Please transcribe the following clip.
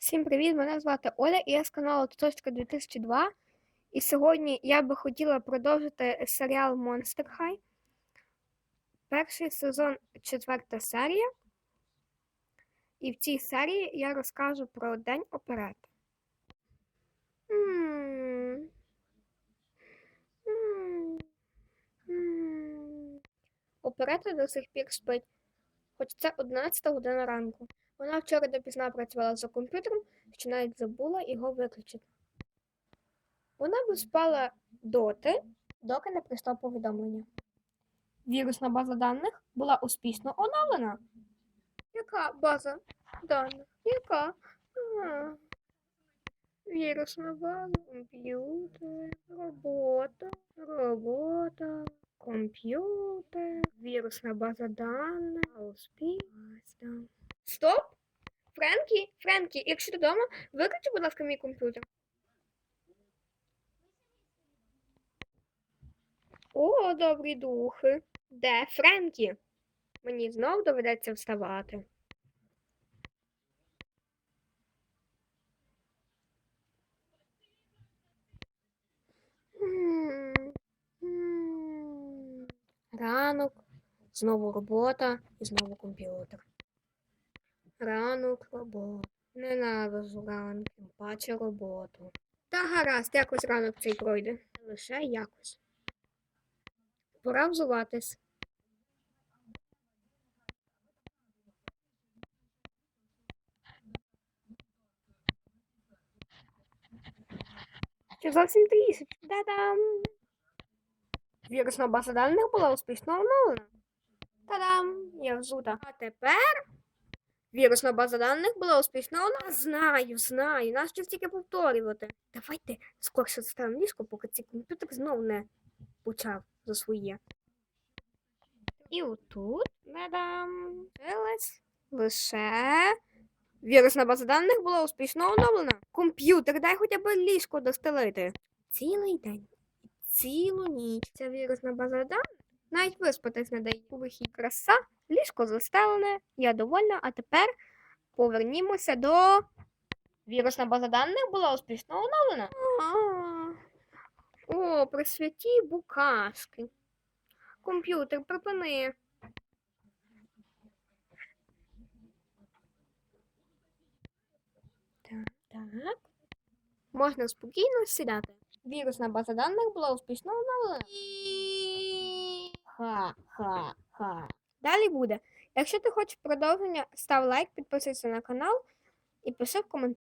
Всім привіт! Мене звати Оля і я з каналу Точка 2002. І сьогодні я би хотіла продовжити серіал Monster High. Перший сезон, четверта серія. І в цій серії я розкажу про День оперети. Оперета до сих пір спить, хоч це 11 година ранку. Вона вчора допізна працювала за комп'ютером, що навіть забула його виключити. Вона б спала доти, доки не прийшло повідомлення. Вірусна база даних була успішно оновлена. Яка база даних? Яка? А. Вірусна база, комп'ютер, робота, робота, комп'ютер, вірусна база даних, успішно. Стоп! Френкі, Френкі, якщо ти вдома, виключи, будь ласка, мій комп'ютер. О, добрі духи. Де Френкі? Мені знов доведеться вставати. Ранок, знову робота і знову комп'ютер. Ранок, робота. Ненавижу ранок, тим паче роботу. Та гаразд, якось ранок цей пройде. Лише якось. Пора взуватись. Ще зовсім трішечки. Та-дам! Вірусна база даних була успішно оновлена. Та-дам! Я взута. А тепер Вірусна база даних була успішно оновлена. Знаю, знаю. Нас ще тільки повторювати. Давайте скорше ставимо ліжко, поки цей комп'ютер знов не почав за своє. І отут лишилось лише вірусна база даних була успішно оновлена. Комп'ютер, дай хоча б ліжко достелити. Цілий день, цілу ніч. Ця вірусна база даних навіть виспатись не дає. Вихід краса, ліжко застелене, я довольна, а тепер повернімося до. Вірусна база даних була успішно оновлена. О, присвяті букашки. Комп'ютер, припини. Так. Можна спокійно сідати. Вірусна база даних була успішно оновлена. Ха-ха-ха. Далі буде. Якщо ти хочеш продовження, став лайк, підписуйся на канал і пиши в коментарі.